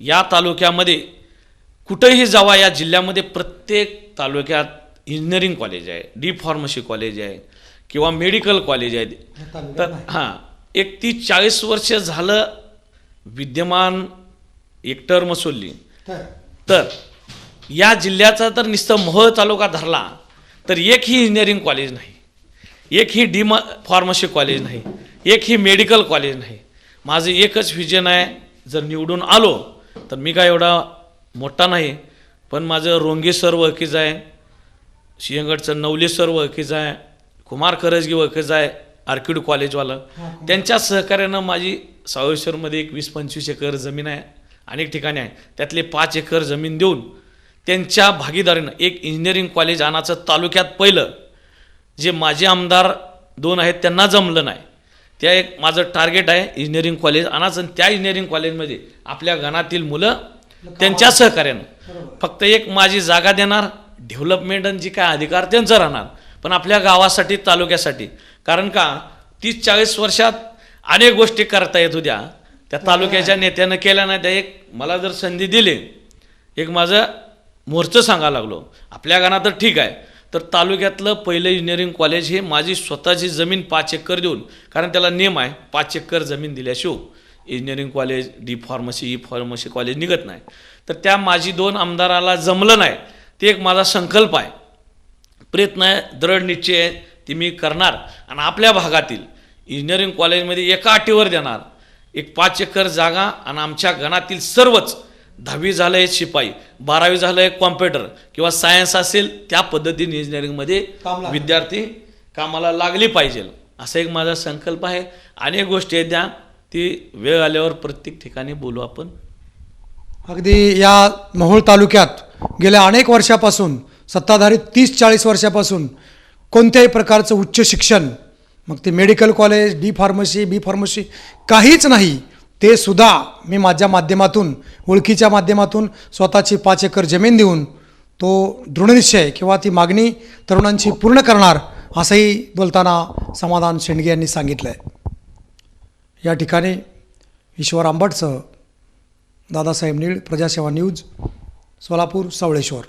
या तालुक्यामध्ये कुठेही जावा या जिल्ह्यामध्ये प्रत्येक तालुक्यात इंजिनिअरिंग कॉलेज आहे डी फार्मसी कॉलेज आहे किंवा मेडिकल कॉलेज आहे. तर हां एक तीस चाळीस वर्ष झालं विद्यमान एक टर्म सोडली तर या जिल्ह्याचा तर नुसतं मोहोळ तालुका धरला. तर एकही इंजिनिअरिंग कॉलेज नाही. एकही डी फार्मसी कॉलेज नाही. एकही मेडिकल कॉलेज नाही. माझं एकच व्हिजन आहे जर निवडून आलो तर मी काय एवढा मोठा नाही पण माझं रोंगे सर आहे सिंहगडचं नवले सर आहे कुमार करजगी वळखीच आहे आर्किड कॉलेजवालं त्यांच्या सहकार्यानं माझी सावळेश्वरमध्ये एक वीस पंचवीस एकर जमीन आहे अनेक ठिकाणी आहे. त्यातले पाच एकर जमीन देऊन त्यांच्या भागीदारीनं एक इंजिनिअरिंग कॉलेज आणायचं तालुक्यात पहिलं जे माझे आमदार दोन आहेत त्यांना जमलं नाही. त्या एक माझं टार्गेट आहे इंजिनिअरिंग कॉलेज आणायचं आणि त्या इंजिनिअरिंग कॉलेजमध्ये आपल्या गणातील मुलं त्यांच्या सहकार्यानं. फक्त एक माझी जागा देणार डेव्हलपमेंट आणि जी काय अधिकार त्यांचा राहणार पण आपल्या गावासाठी तालुक्यासाठी. कारण का तीस चाळीस वर्षात अनेक गोष्टी करता येत होत्या. त्या तालुक्याच्या नेत्यानं केल्या नाही त्या एक मला जर संधी दिली एक माझं मोर्चं सांगायला लागलो. आपल्या गाणं तर ठीक आहे. तर तालुक्यातलं पहिलं इंजिनिअरिंग कॉलेज हे माझी स्वतःची जमीन पाच एकर देऊन कारण त्याला नियम आहे पाच एकर जमीन दिल्याशिवाय engineering college D pharmacy E pharmacy college निघत नाही. तर त्या माझी दोन आमदाराला जमलं नाही. ते एक माझा संकल्प आहे. प्रयत्न आहे दृढ निश्चय आहे ती मी करणार. आणि आपल्या भागातील इंजिनिअरिंग कॉलेजमध्ये एका अटीवर देणार. एक पाच एकर जागा आणि आमच्या गणातील सर्वच दहावी झालं आहे शिपाई बारावी झालं आहे कॉम्प्युटर किंवा सायन्स असेल त्या पद्धतीने इंजिनिअरिंगमध्ये. विद्यार्थी कामाला लागली पाहिजे. असा एक माझा संकल्प आहे. अनेक गोष्टी आहेत त्या ती वेळ आल्यावर प्रत्येक ठिकाणी बोलू आपण. अगदी या मोहोळ तालुक्यात गेल्या अनेक वर्षापासून सत्ताधारी तीस चाळीस वर्षापासून कोणत्याही प्रकारचं उच्च शिक्षण मग ते medical college D pharmacy B pharmacy काहीच नाही. ते सुद्धा मी माझ्या माध्यमातून ओळखीच्या माध्यमातून स्वतःची पाच एकर जमीन देऊन तो दृढनिश्चय किंवा ती मागणी तरुणांची पूर्ण करणार असंही बोलताना समाधान शेंडगे यांनी सांगितलं आहे या ठिकाणी ईश्वर आंबटसह दादासाहेब नीळ प्रजासेवा न्यूज सोलापूर सावळेश्वर.